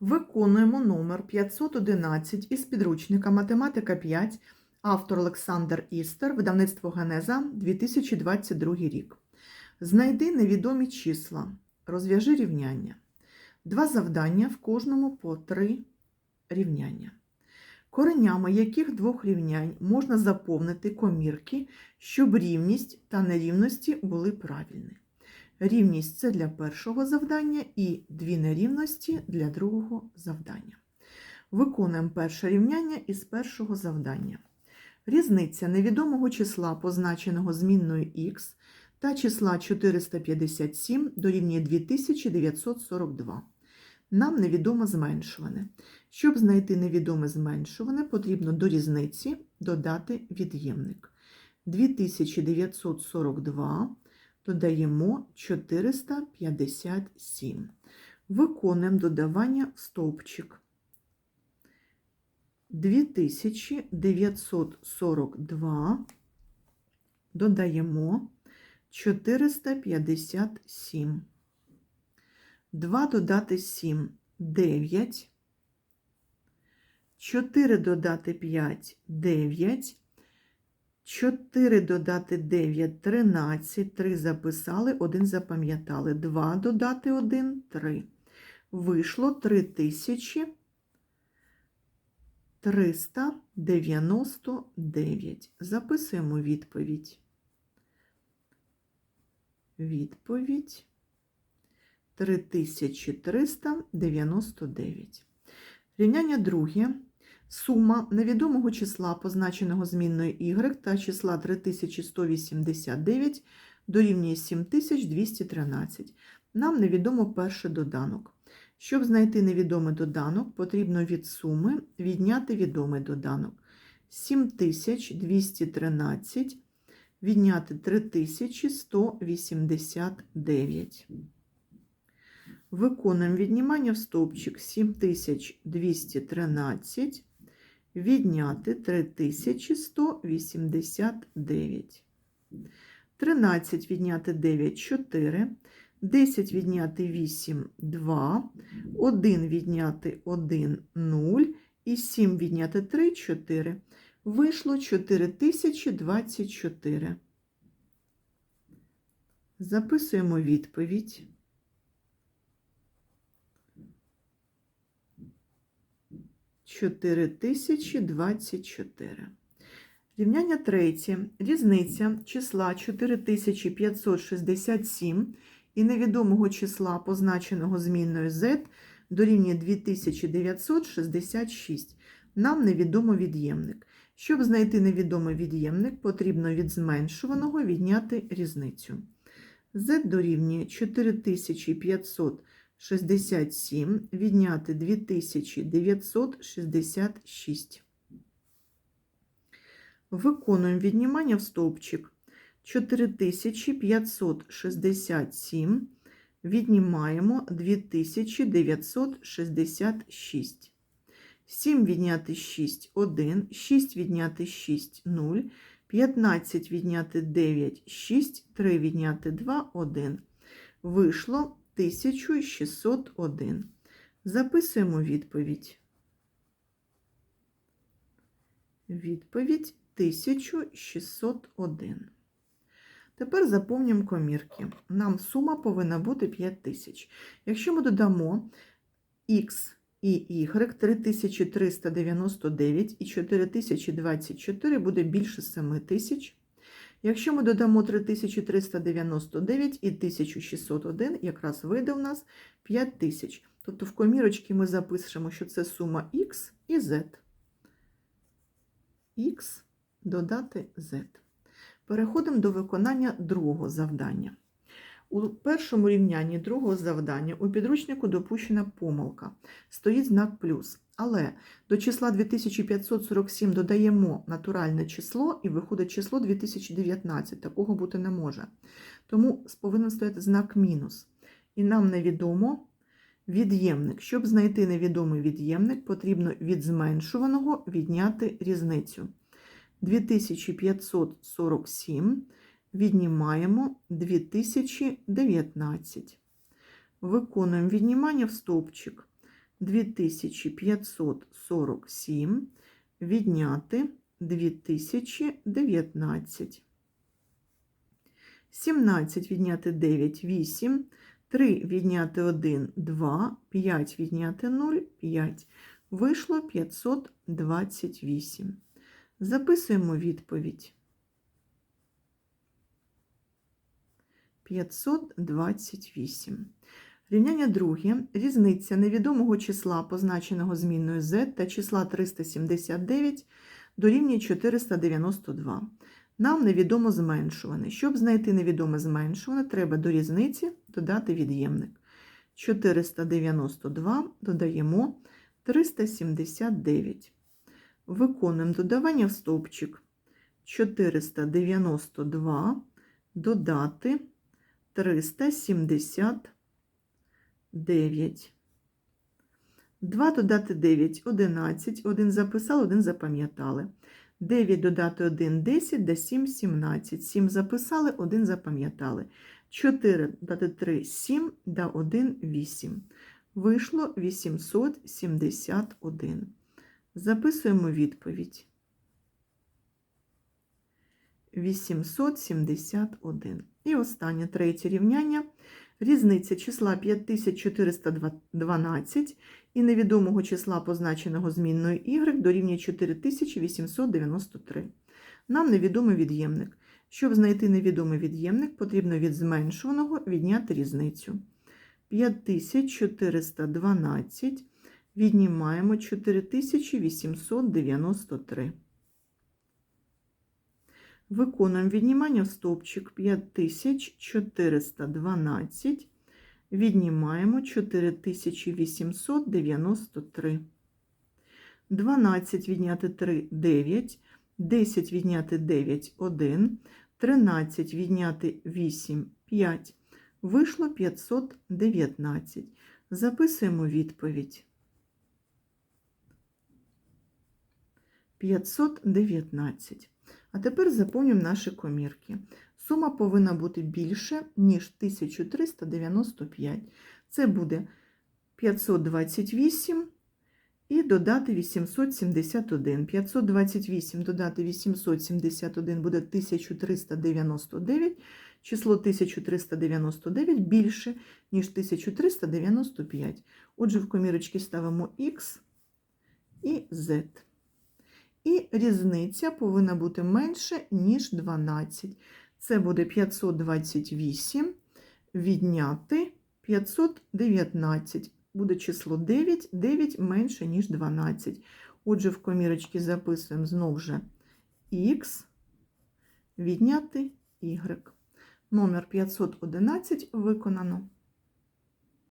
Виконуємо номер 511 із підручника Математика 5, автор Олександр Істер, видавництво Генеза, 2022 рік. Знайди невідомі числа. Розв'яжи рівняння. Два завдання в кожному по три рівняння. Коренями яких двох рівнянь можна заповнити комірки, щоб рівність та нерівності були правильні. Рівність це для першого завдання і дві нерівності для другого завдання. Виконуємо перше рівняння із першого завдання. Різниця невідомого числа, позначеного змінною х, та числа 457 дорівнює 2942. Нам невідомо зменшуване. Щоб знайти невідоме зменшуване, потрібно до різниці додати від'ємник. 2942 додаємо 457. Виконуємо додавання в стовпчик. 2942 додаємо 457. 2 додати 7 9. 4 додати 5 9. 4 додати 9 13. 3 записали, 1 запам'ятали. 2 додати 1 3. Вийшло 3399. Записуємо відповідь. Відповідь 3399. Рівняння друге. Сума невідомого числа, позначеного змінною y та числа 3189 дорівнює 7213. Нам невідомо перший доданок. Щоб знайти невідомий доданок, потрібно від суми відняти відомий доданок. 7213 відняти 3189. Виконуємо віднімання в стовпчик 7213 відняти 3189. 13 відняти 9 4, 10 відняти 8 2, 1 відняти 1 0 і 7 відняти 3 4. Вийшло 4024. Записуємо відповідь. Чотири тисячі двадцять чотири. Рівняння третє. Різниця числа 4567 і невідомого числа, позначеного змінною z, дорівнює 2966. Нам невідомо від'ємник. Щоб знайти невідомий від'ємник, потрібно від зменшуваного відняти різницю. z дорівнює 4567 відняти 2966. Виконуємо віднімання в стовпчик. 4567 віднімаємо 2966. 7 відняти 6 1, 6 відняти 6 0, 15 відняти 9 6, 3 відняти 2 1. Вийшло 1601. Записуємо відповідь. Відповідь 1601. Тепер заповнюємо комірки. Нам сума повинна бути 5000. Якщо ми додамо х і y 3399 і 4024 буде більше 7000. Якщо ми додамо 3399 і 1601, якраз вийде у нас 5000. Тобто в комірочці ми запишемо, що це сума х і z. Х додати z. Переходимо до виконання другого завдання. У першому рівнянні другого завдання у підручнику допущена помилка. Стоїть знак плюс. Але до числа 2547 додаємо натуральне число і виходить число 2019. Такого бути не може. Тому повинен стояти знак мінус. І нам невідомо від'ємник. Щоб знайти невідомий від'ємник, потрібно від зменшуваного відняти різницю. 2547 віднімаємо 2019. Виконуємо віднімання в стовпчик. 2547 відняти 2019. 17 відняти 9 8, 3 відняти 1 2, 5 відняти 0 5. Вийшло 528. Записуємо відповідь. 528. Рівняння друге. Різниця невідомого числа, позначеного змінною z та числа 379 дорівнює 492. Нам невідомо зменшуване. Щоб знайти невідоме зменшуване, треба до різниці додати від'ємник. 492 додаємо 379. Виконуємо додавання в стовпчик. 492 додати 379. 2 додати 9 11. Один записали, один запам'ятали. 9 додати 1 10, да 7 17. 7 записали, 1 запам'ятали. 4 додати 3 7, да 1 8. Вийшло 871. Записуємо відповідь. 871. І останнє третє рівняння. Різниця числа 5412 і невідомого числа, позначеного змінною y, дорівнює 4893. Нам невідомий від'ємник. Щоб знайти невідомий від'ємник, потрібно від зменшуваного відняти різницю. 5412 віднімаємо 4893. Виконуємо віднімання стовпчик 5412, віднімаємо 4893. 12 відняти 3 9, 10 відняти 9 1, 13 відняти 8 5. Вийшло 519. Записуємо відповідь. 519. А тепер заповнюємо наші комірки. Сума повинна бути більше, ніж 1395. Це буде 528 і додати 871. 528 додати 871 буде 1399. Число 1399 більше, ніж 1395. Отже, в комірочки ставимо Х і Z. І різниця повинна бути менше, ніж 12. Це буде 528 відняти 519. Буде число 9, 9 менше, ніж 12. Отже, в комірочці записуємо знову же Х відняти Y. Номер 511 виконано.